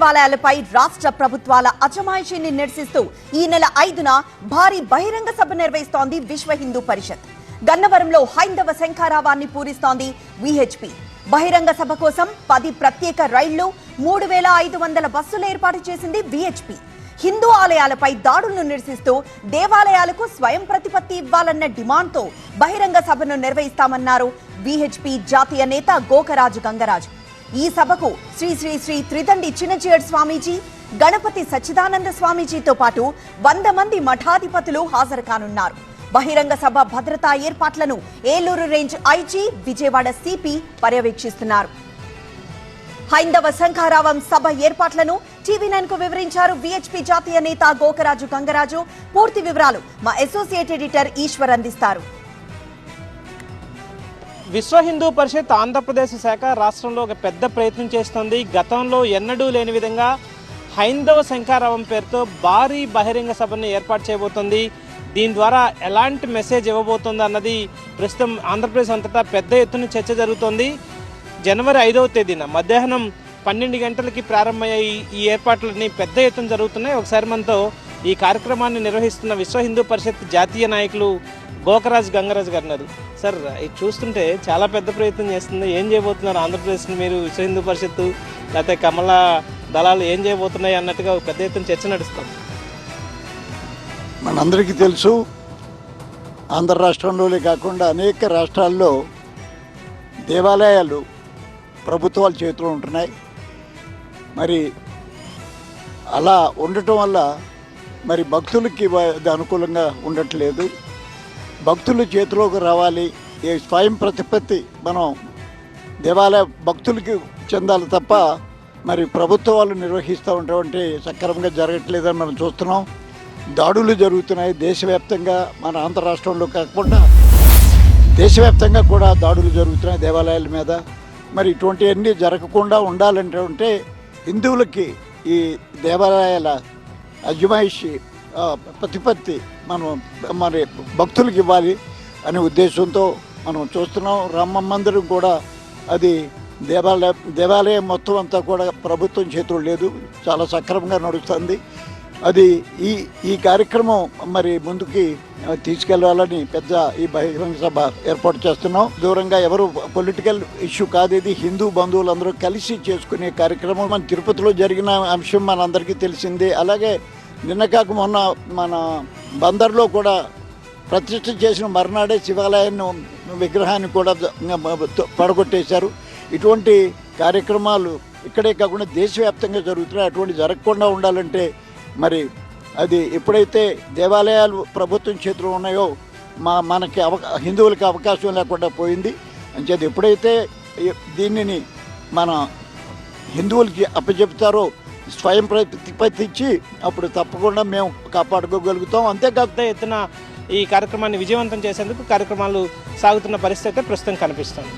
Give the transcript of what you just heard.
దేవాలయాలపై రాష్ట్ర ప్రభుత్వాల అజమాయిషీని నిరసిస్తూ ఈ నెల ఐదున భారీ బహిరంగ సభ నిర్వహిస్తోంది విశ్వ హిందూ పరిషత్. గన్నవరంలో హైందవ శంఖారావాన్ని పూరిస్తోంది విహెచ్పి బహిరంగ సభ కోసం పది ప్రత్యేక రైళ్ళు మూడు వేల ఐదు వందల బస్సులు ఏర్పాటు చేసింది విహెచ్పి హిందూ ఆలయాలపై దాడులను నిరసిస్తూ దేవాలయాలకు స్వయం ప్రతిపత్తి ఇవ్వాలన్న డిమాండ్తో బహిరంగ సభను నిర్వహిస్తామన్నారు విహెచ్పి జాతీయ నేత గోకరాజు గంగరాజు. ఈ సభకు శ్రీ శ్రీ శ్రీ త్రిదండి చిన్నచీయడ్ స్వామీజీ గణపతి సచ్చిదానంద స్వామీజీతో పాటు వంద మంది మఠాధిపతులు హాజరు కానున్నారు. బహిరంగ సభ భద్రతా ఏర్పాట్లను Eluru range IG Vijayawada CP పర్యవేక్షిస్తున్నారు. హైందవ శంఖారావం సభ ఏర్పాట్లను టీవీ నైన్కు వివరించారు విహెచ్పి జాతీయ నేత గోకరాజు గంగరాజు. పూర్తి వివరాలు మా అసోసియేట్ ఎడిటర్ ఈశ్వర్ అందిస్తారు. విశ్వ హిందూ పరిషత్ ఆంధ్రప్రదేశ్ శాఖ రాష్ట్రంలో ఒక పెద్ద ప్రయత్నం చేస్తోంది. గతంలో ఎన్నడూ లేని విధంగా హైందవ శంఖారావం పేరుతో భారీ బహిరంగ సభను ఏర్పాటు చేయబోతోంది. దీని ద్వారా ఎలాంటి మెసేజ్ ఇవ్వబోతుంది అన్నది ప్రస్తుతం ఆంధ్రప్రదేశ్ అంతటా పెద్ద ఎత్తున చర్చ జరుగుతోంది. జనవరి ఐదవ తేదీన మధ్యాహ్నం పన్నెండు గంటలకి ప్రారంభమయ్యే ఈ- ఈ ఏర్పాట్లన్నీ పెద్ద ఎత్తున జరుగుతున్నాయి. ఒకసారి మనతో ఈ కార్యక్రమాన్ని నిర్వహిస్తున్న విశ్వ హిందూ పరిషత్ జాతీయ నాయకులు గోకరాజ్ గంగరాజ్ గారు అన్నారు సార్ ఇది చూస్తుంటే చాలా పెద్ద ప్రయత్నం చేస్తుంది. ఏం చేయబోతున్నారు ఆంధ్రప్రదేశ్ని మీరు విశ్వ హిందూ పరిషత్తు? లేకపోతే కమల దళాలు ఏం చేయబోతున్నాయి అన్నట్టుగా పెద్ద ఎత్తున చర్చ నడుస్తాం. మనందరికీ తెలుసు ఆంధ్ర రాష్ట్రంలోనే కాకుండా అనేక రాష్ట్రాల్లో దేవాలయాలు ప్రభుత్వాల చేతిలో ఉంటున్నాయి. మరి అలా ఉండటం వల్ల మరి భక్తులకి అది అనుకూలంగా ఉండట్లేదు. భక్తుల చేతిలోకి రావాలి. ఈ స్వయం ప్రతిపత్తి మనం దేవాలయ భక్తులకి చెందాలి తప్ప మరి ప్రభుత్వాలు నిర్వహిస్తూ ఉన్నటువంటి సక్రమంగా జరగట్లేదని మనం చూస్తున్నాం. దాడులు జరుగుతున్నాయి దేశవ్యాప్తంగా మన ఆంధ్ర రాష్ట్రంలో కాకుండా దేశవ్యాప్తంగా కూడా దాడులు జరుగుతున్నాయి దేవాలయాల మీద. మరి ఇటువంటివన్నీ జరగకుండా ఉండాలంటే ఉంటే హిందువులకి ఈ దేవాలయాల అజమాయిషి ప్రతిపత్తి మనం మరి భక్తులకు ఇవ్వాలి అనే ఉద్దేశంతో మనం చూస్తున్నాం. రామ మందిరం కూడా అది దేవాలయం దేవాలయం మొత్తం అంతా కూడా ప్రభుత్వం చేతులు లేదు. చాలా సక్రమంగా నడుస్తుంది. అది ఈ ఈ కార్యక్రమం మరి ముందుకి తీసుకెళ్ళాలని పెద్ద ఈ బహిరంగ సభ ఏర్పాటు చేస్తున్నాం. దూరంగా ఎవరు పొలిటికల్ ఇష్యూ కాదు ఇది. హిందూ బంధువులందరూ కలిసి చేసుకునే కార్యక్రమం. మన తిరుపతిలో జరిగిన అంశం మనందరికీ తెలిసిందే. అలాగే నిన్న కాక మొన్న మన బందర్లో కూడా ప్రతిష్ఠ చేసిన మర్నాడే శివాలయాన్ని విగ్రహాన్ని కూడా పడగొట్టేశారు. ఇటువంటి కార్యక్రమాలు ఇక్కడే కాకుండా దేశవ్యాప్తంగా జరుగుతున్నాయి. అటువంటి జరగకుండా ఉండాలంటే మరి అది ఎప్పుడైతే దేవాలయాలు ప్రభుత్వం చేతిలో ఉన్నాయో మా మనకి అవ హిందువులకి అవకాశం లేకుండా పోయింది. అంచేది ఎప్పుడైతే దీనిని మన హిందువులకి అప్పచెప్తారో స్వయం ప్రతిపత్తి ఇచ్చి అప్పుడు తప్పకుండా మేము కాపాడుకోగలుగుతాం. అంతేకాకుండా ఎత్తున ఈ కార్యక్రమాన్ని విజయవంతం చేసేందుకు కార్యక్రమాలు సాగుతున్న పరిస్థితి అయితే ప్రస్తుతం కనిపిస్తుంది.